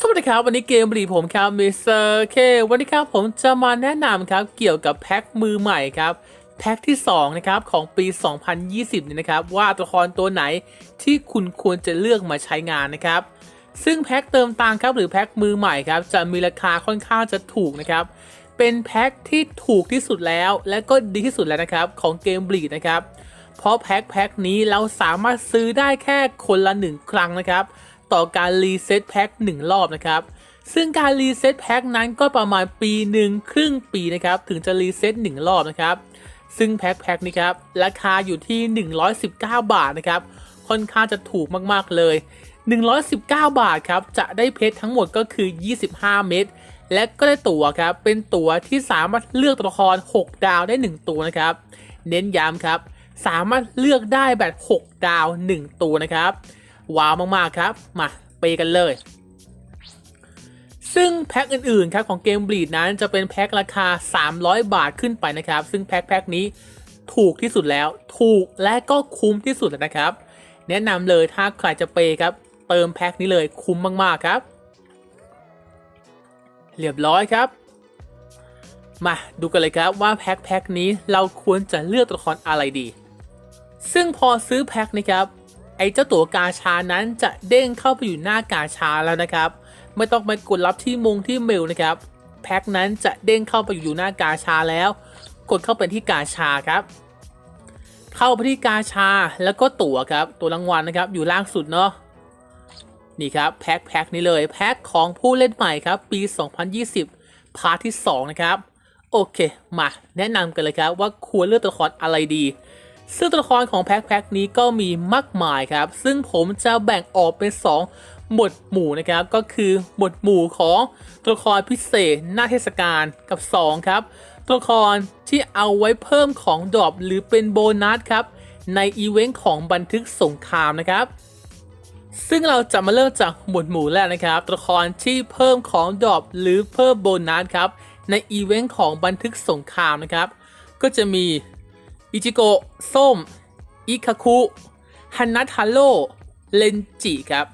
สวัสดีครับ วันนี้เกมบรีผมครับมิสเตอร์เควันนี้ครับผมจะมาแนะนำครับเกี่ยวกับแพ็คมือใหม่ครับแพ็คที่2นะครับของปี 2020นี่นะครับว่าตัวละครตัวไหนที่คุณควรจะเลือกมาใช้งานนะครับซึ่งแพ็คเติมตังครับหรือแพ็คมือใหม่ครับจะมีราคาค่อนข้างจะถูกนะครับเป็นแพ็คที่ถูกที่สุดแล้ว และก็ดีที่สุดแล้วนะครับของเกมบลีนะครับเพราะแพ็คแพ็คนี้เราสามารถซื้อได้แค่คนละหนึ่งครั้งนะครับ ต่อการรีเซ็ตแพ็คหนึ่งรอบนะครับ ซึ่งการรีเซ็ตแพ็คนั้นก็ประมาณปีหนึ่งครึ่งปีนะครับ ถึงจะรีเซ็ตหนึ่งรอบนะครับ ซึ่งแพ็คแพ็คนี้ครับ ราคาอยู่ที่ 119 บาทนะครับ ค่อนข้างจะถูกมากๆเลย 119 บาทครับ จะได้เพชรทั้งหมดก็คือ 25 เม็ด และก็ได้ตั๋วครับ เป็นตั๋วที่สามารถเลือกตัวละคร 6 ดาวได้ 1 ตัวนะครับ เน้นย้ำครับ สามารถเลือกได้แบบ 6 ดาว 1 ตัวนะครับ ว้าวมากๆครับ มาไปกันเลย ซึ่งแพ็คอื่นๆครับของเกมบลีดนั้นจะเป็นแพ็คราคา 300 บาทขึ้นไปนะครับ ซึ่งแพ็คแพ็คนี้ถูกที่สุดแล้ว ถูกและก็คุ้มที่สุดแล้วนะครับ แนะนำเลยถ้าใครจะเปครับ เติมแพ็คนี้เลยคุ้มมากๆครับ เรียบร้อยครับ มาดูกันเลยครับว่าแพ็คแพ็คนี้เราควรจะเลือกตัวละครอะไรดี ซึ่งพอซื้อแพ็คนะครับ ไอ้เจ้าตัวกาชานั้นจะเด้งเข้าไปอยู่หน้ากาชาแล้วนะครับ ไม่ต้องไปกดรับที่มุงที่เมลนะครับ แพ็คนั้นจะเด้งเข้าไปอยู่หน้ากาชาแล้ว กดเข้าไปที่กาชาครับ เข้าไปที่กาชาแล้วก็ตั๋วครับ ตัวรางวัลนะครับ อยู่ล่างสุดเนาะนี่ครับแพ็คแพ็คนี้เลยแพ็คของผู้เล่นใหม่ครับ ปี 2020 พาร์ทที่ 2 นะครับ โอเค มาแนะนำกันเลยครับว่าควรเลือกตัวละครอะไรดี ซึ่งตัวละครของแพ็คแพ็คนี้ก็มีมากมายครับ ซึ่งผมจะแบ่งออกเป็น 2 หมวดหมู่นะครับ ก็คือหมวดหมู่ของตัวละครพิเศษหน้าเทศกาลกับ 2 ครับ ตัวละครที่เอาไว้เพิ่มของดรอปหรือเป็นโบนัสครับ ในอีเวนต์ของบันทึกสงครามนะครับซึ่งเราจะมาเริ่มจากหมวดหมู่แรกนะครับ ตัวละครที่เพิ่มของดรอปหรือเพิ่มโบนัสครับ ในอีเวนต์ของบันทึกสงครามนะครับ ก็จะมี อิจิโกะส้ม อิคาคุฮันนัทฮาโร่เลนจิครับ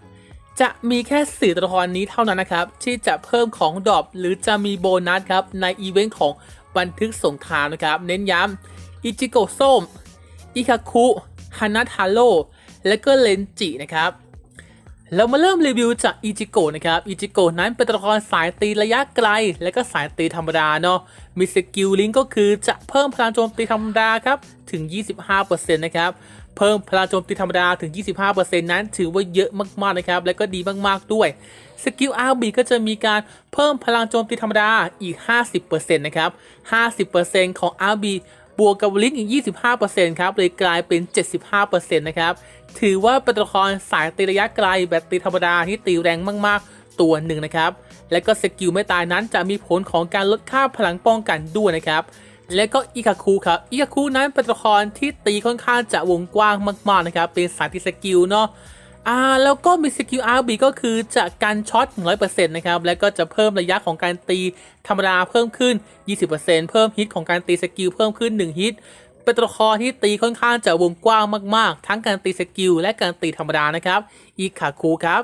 จะมีแค่สี่ตัวละครนี้เท่านั้นนะครับ ที่จะเพิ่มของดรอปหรือจะมีโบนัสครับ ในอีเวนต์ของบันทึกสงครามนะครับ เน้นย้ำอิจิโกะส้ม อิคาคุฮันนัทฮาโร่และก็เลนจินะครับ เรามาเริ่มรีวิวจากอิจิโกะนะครับ อิจิโกะนั้นเป็นตัวละครสายตีระยะไกล และก็สายตีธรรมดาเนาะ มีสกิลลิงก์ก็คือจะเพิ่มพลังโจมตีธรรมดาครับ ถึง 25%นะครับ เพิ่มพลังโจมตีธรรมดาถึง 25%นั้นถือว่าเยอะมากๆนะครับ และก็ดีมากๆด้วย สกิลอาร์บีก็จะมีการเพิ่มพลังโจมตีธรรมดาอีก 50%นะครับ 50%ของ RB บ วกกับลิงก์อีก 25%ครับเลยกลายเป็น 75%นะครับถือว่าเป็นตัวละครสายตีระยะไกลแบบตีธรรมดาที่ตีแรงมากๆ ตัวหนึ่งนะครับ และก็สกิลไม่ตายนั้นจะมีผลของการลดค่าพลังป้องกันด้วยนะครับและก็อิคาคุครับอิคาคุนั้นเป็นตัวละครที่ตีค่อนข้างจะวงกว้างมากๆนะครับเป็นสายตีสกิลเนาะ อ่าแล้วก็มีสกิล RB ก็คือจะกันช็อต 100%นะครับ แล้วก็จะเพิ่มระยะของการตีธรรมดาเพิ่มขึ้น 20%เพิ่มฮิตของการตีสกิลเพิ่มขึ้น 1 ฮิต เป็นตัวละครที่ตีค่อนข้างจะวงกว้างมากๆ ทั้งการตีสกิลและการตีธรรมดานะครับอีคาคุครับ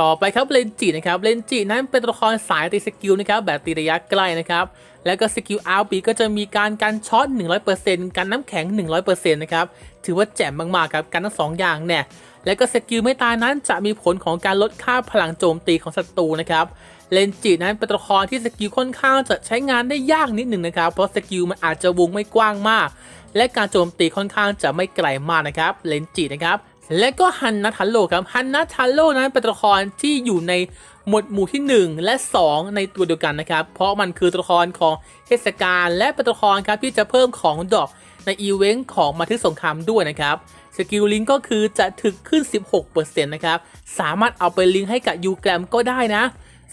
ต่อไปครับเลนจินะครับเลนจินั้นเป็นตัวละครสายตีสกิลนะครับแบบตีระยะใกล้นะครับ แล้วก็สกิลอาร์บีก็จะมีการกันช็อต 100%กันน้ำแข็ง 100%นะครับถือว่าแจ่มมากๆครับกันทั้งสองอย่างเนี่ยแล้วก็สกิลไม่ตายนั้นจะมีผลของการลดค่าพลังโจมตีของศัตรูนะครับเลนจินั้นเป็นตัวละครที่สกิลค่อนข้างจะใช้งานได้ยากนิดหนึ่งนะครับ เพราะสกิลมันอาจจะวงไม่กว้างมาก และการโจมตีค่อนข้างจะไม่ไกลมากนะครับเลนจินะครับและก็ฮันนาทาโร่ครับฮันนาทาโร่นั้นเป็นตัวละครที่อยู่ใน หมวดหมู่ที่ 1 และ 2 ในตัวเดียวกันนะครับ เพราะมันคือตัวละครของเทศกาลและเป็นตัวละครครับที่จะเพิ่มของดอกในอีเวนต์ของมาทึกสงครามด้วยนะครับสกิลลิงก็คือจะถึกขึ้น 16%นะครับ สามารถเอาไปลิงก์ให้กับยูแกรมก็ได้นะ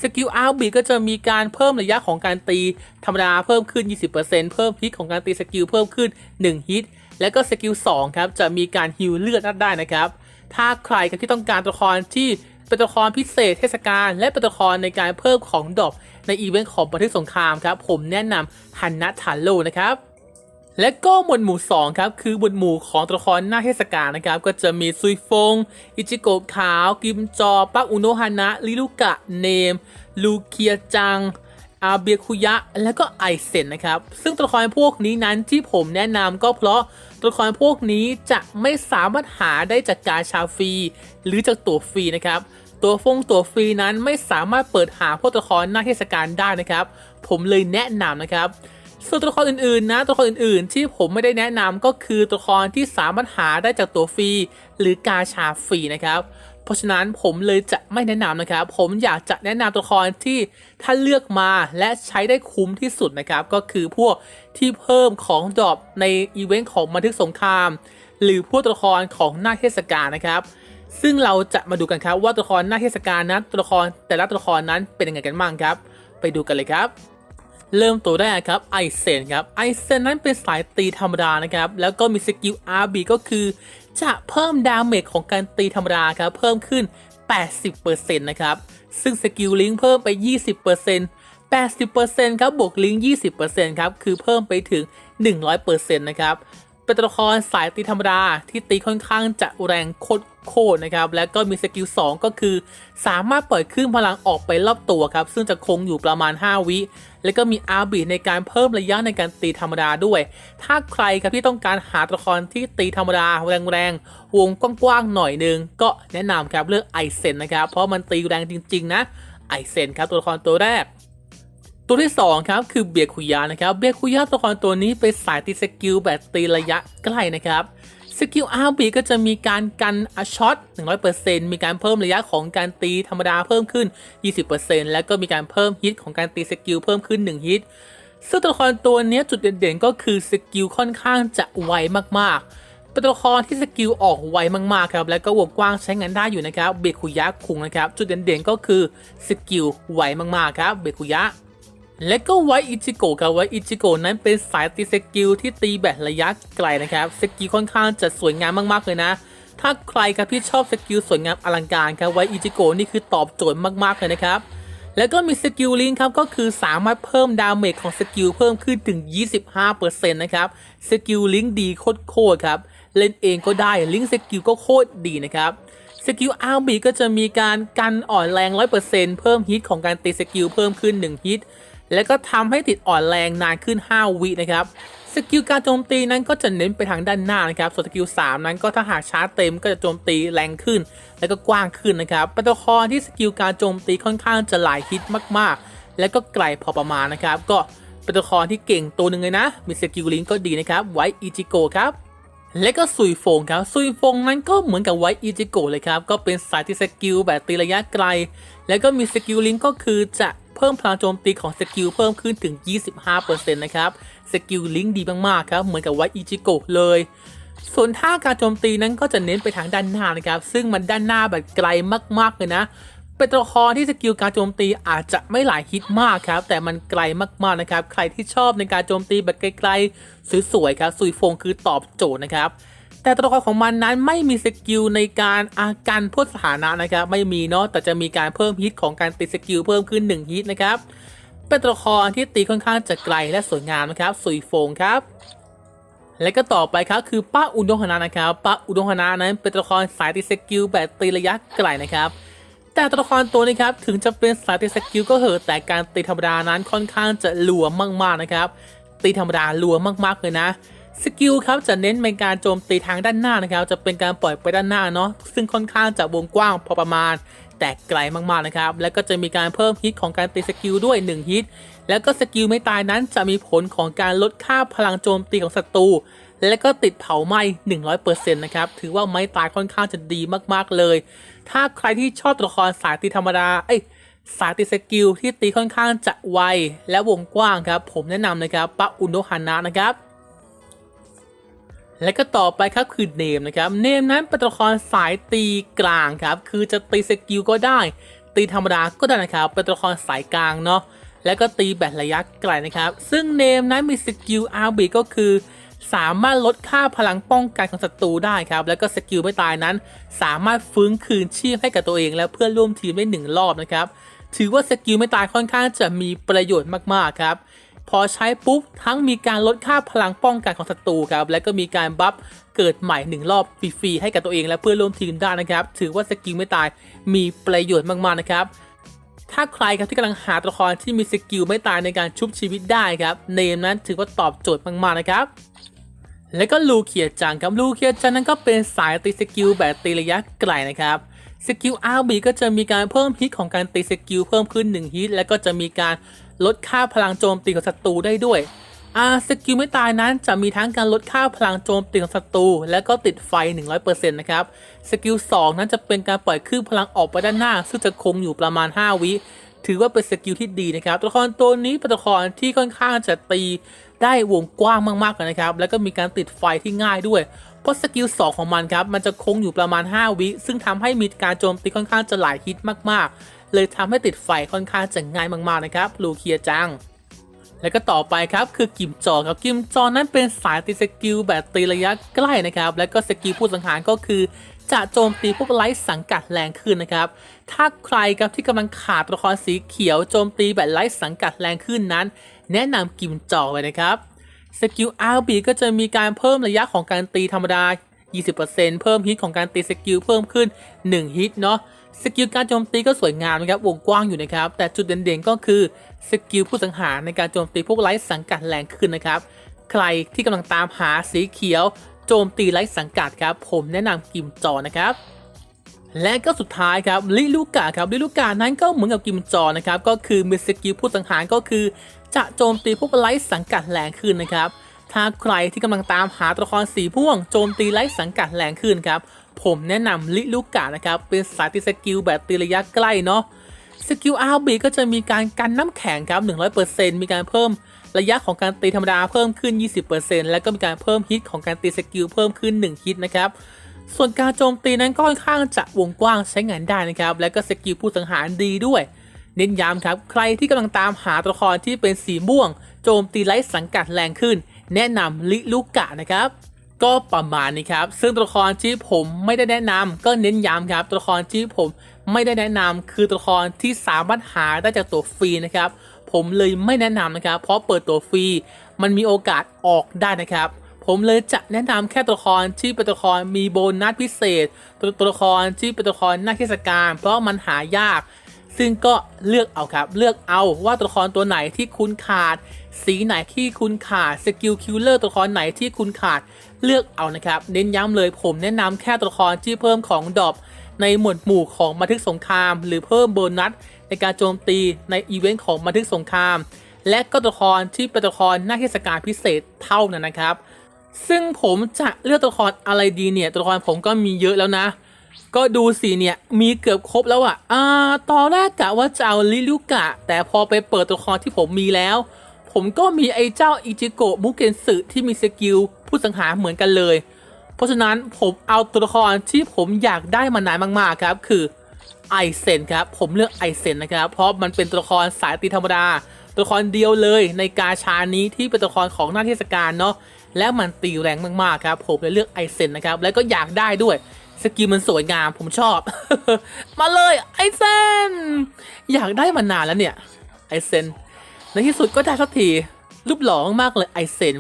สกิลอาร์บีก็จะมีการเพิ่มระยะของการตีธรรมดาเพิ่มขึ้น 20%เพิ่มฮิตของการตีสกิลเพิ่มขึ้น 1 ฮิต และก็สกิล2ครับจะมีการฮิลเลือดได้นะครับ ถ้าใครที่ต้องการตัวละครที่ เป็นตัวละครพิเศษเทศกาลและเป็นตัวละครในการเพิ่มของดอปในอีเวนต์ของบันทึกสงครามครับ ผมแนะนำฮันนัททาโร่นะครับและก็หมวดหมู่2ครับคือหมวดหมู่ของตัวละครหน้าเทศกาลนะครับ ก็จะมีซุยฟง อิจิโกะขาว กิมจอปักอุโนฮานะลิลุกะเนม ลูเคียจัง อาเบียคุยะ และก็ไอเซนนะครับ ซึ่งตัวละครพวกนี้นั้นที่ผมแนะนำก็เพราะตัวละครพวกนี้จะไม่สามารถหาได้จากการชาฟรี หรือจากตัวฟรีนะครับ ตัวฟงตัวฟรีนั้นไม่สามารถเปิดหาพวกตัวละครหน้าเทศกาลได้นะครับ ผมเลยแนะนำนะครับส่วนตัวละครอื่นๆนะตัวละครอื่นๆ ที่ผมไม่ได้แนะนำก็คือตัวละครที่สามารถหาได้จากตัวฟรีหรือกาชาฟรีนะครับ เพราะฉะนั้นผมเลยจะไม่แนะนำนะครับ ผมอยากจะแนะนำตัวละครที่ถ้าเลือกมาและใช้ได้คุ้มที่สุดนะครับ ก็คือพวกที่เพิ่มของดรอปในอีเวนต์ของบันทึกสงคราม หรือพวกตัวละครของหน้าเทศกาลนะครับ ซึ่งเราจะมาดูกันครับว่าตัวละครหน้าเทศกาลนั้นตัวละครแต่ละตัวละครนั้นเป็นยังไงกันบ้างครับ ไปดูกันเลยครับ เริ่มตัวแรกครับไอเซนครับไอเซนนั้นเป็นสายตีธรรมดานะครับ แล้วก็มีสกิล RB ก็คือ จะเพิ่มดาเมจของการตีธรรมดาครับเพิ่มขึ้น 80%นะครับ ซึ่งสกิลลิงเพิ่มไป 20% 80%ครับบวกลิง20%ครับ คือเพิ่มไปถึง 100%นะครับ เป็นตัวละครสายตีธรรมดาที่ตีค่อนข้างจะแรงโคตรโคตรนะครับ แล้วก็มีสกิล 2 ก็คือ สามารถปล่อยคลื่นพลังออกไปรอบตัวครับ ซึ่งจะคงอยู่ประมาณ 5 วิ แล้วก็มีอาบีในการเพิ่มระยะในการตีธรรมดาด้วย ถ้าใครครับที่ต้องการหาตัวละครที่ตีธรรมดาแรงๆ วงกว้างๆหน่อยนึง ก็แนะนำครับเลือกไอเซนนะครับ เพราะมันตีแรงจริง ๆ นะไอเซนครับตัวละครตัวแรก ตัวที่2ครับคือเบียคุยะนะครับเบียคุยะตัวละครตัวนี้เป็นสายตีสกิลแบบตีระยะใกล้นะครับสกิลอาร์บีก็จะมีการกันอช็อต 100%มีการเพิ่มระยะของการตีธรรมดาเพิ่มขึ้น 20%แล้วก็มีการเพิ่มฮิตของการตีสกิลเพิ่มขึ้น 1 ฮิต ซึ่งตัวละครตัวนี้จุดเด่นๆก็คือสกิลค่อนข้างจะไวมากๆ เป็นตัวละครที่สกิลออกไวมากๆครับ แล้วก็วงกว้างใช้งานได้อยู่นะครับ เบคุยะคุงนะครับ จุดเด่นๆก็คือสกิลไวมากๆครับ เบคุยะ และก็ไวอิจิโกะครับไวอิจิโกะนั้นเป็นสายตีสกิลที่ตีแบบระยะไกลนะครับสกิลค่อนข้างจะสวยงามมากๆเลยนะ ถ้าใครครับที่ชอบสกิลสวยงามอลังการครับไวอิจิโกะนี่คือตอบโจทย์มากๆเลยนะครับแล้วก็มีสกิลลิงครับก็คือสามารถเพิ่มดาเมจของสกิลเพิ่มขึ้นถึง 25%นะครับสกิลลิงดีโคตรๆครับเล่นเองก็ได้ลิงสกิลก็โคตรดีนะครับสกิลอาร์บีก็จะมีการกันอ่อนแรง 100%เพิ่มฮิตของการตีสกิลเพิ่มขึ้น 1 ฮิต แล้วก็ทำให้ติดอ่อนแรงนานขึ้น 5 วินะครับสกิลการโจมตีนั้นก็จะเน้นไปทางด้านหน้านะครับ ส่วนสกิล 3 นั้นก็ถ้าหากชาร์จเต็มก็จะโจมตีแรงขึ้น แล้วก็กว้างขึ้นนะครับเป็นตัวละครที่สกิลการโจมตีค่อนข้างจะหลายฮิตมากๆ และก็ไกลพอประมาณนะครับ ก็เป็นตัวละครที่เก่งตัวหนึ่งเลยนะ มีสกิลลิงก็ดีนะครับไว้อิจิโกครับและก็ซุยฟงครับซุยฟงนั้นก็เหมือนกับไวอิจิโกเลยครับ ก็เป็นสายที่สกิลแบบตีระยะไกล แล้วก็มีสกิลลิงก็คือจะ เพิ่มพลังโจมตีของสกิลเพิ่มขึ้นถึง 25%นะครับ สกิลลิงก์ดีมากๆครับ เหมือนกับไวอิจิโกะเลย ส่วนท่าการโจมตีนั้นก็จะเน้นไปทางด้านหน้านะครับ ซึ่งมันด้านหน้าแบบไกลมากๆเลยนะ เป็นตัวละครที่สกิลการโจมตีอาจจะไม่หลายฮิตมากครับ แต่มันไกลมากๆนะครับ ใครที่ชอบในการโจมตีแบบไกลๆสวยๆครับซุยฟงคือตอบโจทย์นะครับ แต่ตัวละครของมันนั้นไม่มีสกิลในการอาการพ่นสถานะนะครับไม่มีเนาะแต่จะมีการเพิ่มฮิตของการติดสกิลเพิ่มขึ้น1ฮิตนะครับเป็นตัวละครที่ตีค่อนข้างจะไกลและสวยงามนะครับซุยฟงครับ และก็ต่อไปครับคือป้าอุดงฮานะนะครับป้าอุดงฮานะนั้นเป็นตัวละครสายตีสกิลแบบตีระยะไกลนะครับแต่ตัวละครตัวนี้ครับถึงจะเป็นสายตีสกิลก็เหอะแต่การตีธรรมดานั้นค่อนข้างจะหลวมมากๆนะครับตีธรรมดาหลวมมากๆเลยนะ สกิลครับจะเน้นเป็นการโจมตีทางด้านหน้านะครับ จะเป็นการปล่อยไปด้านหน้าเนาะซึ่งค่อนข้างจะวงกว้างพอประมาณ แต่ไกลมากๆนะครับ แล้วก็จะมีการเพิ่มฮิตของการตีสกิลด้วย 1 ฮิต แล้วก็สกิลไม่ตายนั้นจะมีผลของการลดค่าพลังโจมตีของศัตรูและก็ติดเผาไหม้ 100%นะครับ ถือว่าไม้ตายค่อนข้างจะดีมากๆเลย ถ้าใครที่ชอบตัวละครสายตีธรรมดา เอ้ย สายตีสกิลที่ตีค่อนข้างจะไวและวงกว้างครับ ผมแนะนำนะครับปะอุนโนฮานะนะครับ และก็ต่อไปครับคือเนมนะครับ เนมนั้นเป็นตัวละครสายตีกลางครับ คือจะตีสกิลก็ได้ ตีธรรมดาก็ได้นะครับ เป็นตัวละครสายกลางเนาะ แล้วก็ตีแบบระยะไกลนะครับ ซึ่งเนมนั้นมีสกิลอาร์บีก็คือ สามารถลดค่าพลังป้องกันของศัตรูได้ครับ แล้วก็สกิลไม่ตายนั้น สามารถฟื้นคืนชีพให้กับตัวเองและเพื่อนร่วมทีมได้หนึ่งรอบนะครับ ถือว่าสกิลไม่ตายค่อนข้างจะมีประโยชน์มากๆครับ พอใช้ปุ๊บ ทั้งมีการลดค่าพลังป้องกันของศัตรูครับ และก็มีการบัฟเกิดใหม่หนึ่งรอบฟรีๆให้กับตัวเองและเพื่อนร่วมทีมได้นะครับ ถือว่าสกิลไม่ตายมีประโยชน์มากๆนะครับ ถ้าใครครับที่กำลังหาตัวละครที่มีสกิลไม่ตายในการชุบชีวิตได้ครับ เนมนั้นถือว่าตอบโจทย์มากๆนะครับแล้วก็ลูเคียจังครับลูเคียจังนั้นก็เป็นสายตีสกิลแบบตีระยะไกลนะครับสกิลอาร์บีก็จะมีการเพิ่มฮิตของการตีสกิลเพิ่มขึ้น1ฮิตแล้วก็จะมีการ ลดค่าพลังโจมตีของศัตรูได้ด้วยอาสกิลไม่ตายนั้นจะมีทั้งการลดค่าพลังโจมตีของศัตรูและก็ติดไฟ 100%นะครับ สกิล 2 นั้นจะเป็นการปล่อยคลื่นพลังออกไปด้านหน้า ซึ่งจะคงอยู่ประมาณ 5 วิ ถือว่าเป็นสกิลที่ดีนะครับ ตัวละครตัวนี้เป็นตัวละครที่ค่อนข้างจะตีได้วงกว้างมากๆนะครับ แล้วก็มีการติดไฟที่ง่ายด้วย เพราะสกิล 2 ของมันครับ มันจะคงอยู่ประมาณ 5 วิ ซึ่งทำให้มีการโจมตีค่อนข้างจะหลายฮิตมากๆ เลยทำให้ติดไฟค่อนข้างจะง่ายมากๆนะครับลูเคียจัง แล้วก็ต่อไปครับคือกิมจอครับกิมจอนั้นเป็นสายตีสกิลแบบตีระยะใกล้นะครับ แล้วก็สกิลผู้สังหารก็คือจะโจมตีพวกไลท์สังกัดแรงขึ้นนะครับ ถ้าใครครับที่กำลังขาดตัวละครสีเขียวโจมตีแบบไลท์สังกัดแรงขึ้นนั้น แนะนำกิมจอไว้นะครับสกิล RB ก็จะมีการเพิ่มระยะของการตีธรรมดา 20%เพิ่มฮิตของการตีสกิลเพิ่มขึ้น 1 ฮิตเนาะ สกิลการโจมตีก็สวยงามนะครับวงกว้างอยู่นะครับ แต่จุดเด่นๆก็คือสกิลผู้สังหารในการโจมตีพวกไร้สังกัดแรงขึ้นนะครับ ใครที่กำลังตามหาสีเขียว โจมตีไร้สังกัดครับ ผมแนะนำกิมจอนะครับ และก็สุดท้ายครับลิลูกาครับลิลูกานั้นก็เหมือนกับกิมจอนะครับ ก็คือมีสกิลผู้สังหารก็คือ จะโจมตีพวกไร้สังกัดแรงขึ้นนะครับถ้าใครที่กำลังตามหาตัวละครสีพ่วงโจมตีไร้สังกัดแรงขึ้นครับ ผมแนะนำลิลูกานะครับ เป็นสายตีสกิลแบบตีระยะใกล้เนาะสกิลอาร์บีก็จะมีการกันน้ำแข็งครับ 100%มีการเพิ่มระยะของการตีธรรมดาเพิ่มขึ้น 20%แล้วก็มีการเพิ่มฮิตของการตีสกิลเพิ่มขึ้น 1 ฮิตนะครับ ส่วนการโจมตีนั้นก็ค่อนข้างจะวงกว้างใช้งานได้นะครับ และก็สกิลผู้สังหารดีด้วย เน้นย้ำครับ ใครที่กำลังตามหาตัวละครที่เป็นสีม่วง โจมตีไร้สังกัดแรงขึ้น แนะนำลิลูกะนะครับ ก็ประมาณนี้ครับ ซึ่งตัวละครที่ผมไม่ได้แนะนำก็เน้นย้ำครับ ตัวละครที่ผมไม่ได้แนะนำคือตัวละครที่สามารถหาได้จากตัวฟรีนะครับ ผมเลยไม่แนะนำนะครับ เพราะเปิดตัวฟรี มันมีโอกาสออกได้นะครับ ผมเลยจะแนะนำแค่ตัวละครที่เป็นตัวละครมีโบนัสพิเศษ ตัวตัวละครที่เป็นตัวละครหน้าเทศกาลเพราะมันหายาก ซึ่งก็เลือกเอาครับ เลือกเอาว่าตัวละครตัวไหนที่คุณขาด สีไหนที่คุณขาดสกิลคิลเลอร์ตัวละครไหนที่คุณขาดเลือกเอานะครับ เน้นย้ำเลยผมแนะนำแค่ตัวละครที่เพิ่มของดอปในหมวดหมู่ของบันทึกสงคราม หรือเพิ่มโบนัสในการโจมตีในอีเวนต์ของบันทึกสงคราม และก็ตัวละครที่เป็นตัวละครหน้าเทศกาลพิเศษเท่านั้นนะครับ ซึ่งผมจะเลือกตัวละครอะไรดีเนี่ยตัวละครผมก็มีเยอะแล้วนะ ก็ดูสิเนี่ยมีเกือบครบแล้วอะอ่าตอนแรกกะว่าจะเอาลิลูกะ แต่พอไปเปิดตัวละครที่ผมมีแล้ว ผมก็มีไอ้เจ้าอิจิโกะมุเกนสึที่มีสกิลผู้สังหารเหมือนกันเลย เพราะฉะนั้นผมเอาตัวละครที่ผมอยากได้มานานมากๆครับ คือไอเซนครับผมเลือกไอเซนนะครับ เพราะมันเป็นตัวละครสายตีธรรมดา ตัวละครเดียวเลยในกาชานี้ที่เป็นตัวละครของหน้าเทศกาลเนาะและมันตีแรงมากๆครับผมเลยเลือกไอเซนนะครับ แล้วก็อยากได้ด้วย สกิลมันสวยงามผมชอบ มาเลยไอเซน อยากได้มานานแล้วเนี่ย ไอเซน ในที่สุดก็ได้สักที รูปหล่อมากๆเลยไอเซน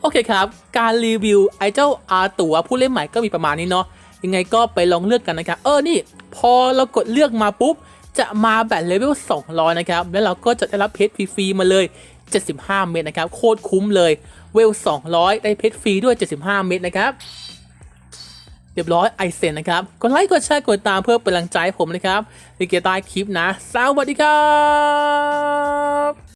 โอเคครับ การรีวิวไอเจ้าอาตัวผู้เล่นใหม่ก็มีประมาณนี้เนาะ ยังไงก็ไปลองเลือกกันนะครับ เออ นี่ พอเรากดเลือกมาปุ๊บ จะมาแบบเลเวล 200 นะครับ แล้วเราก็จะได้รับเพชรฟรีๆมาเลย 75 เม็ดนะครับ โคตรคุ้มเลย เวล 200 ได้เพชรฟรีด้วย 75 เม็ดนะครับ เรียบร้อยไอเซนนะครับกดไลค์กดแชร์กดตามเพื่อเป็นกำลังใจผมนะครับลิเกใต้คลิปนะ สวัสดีครับ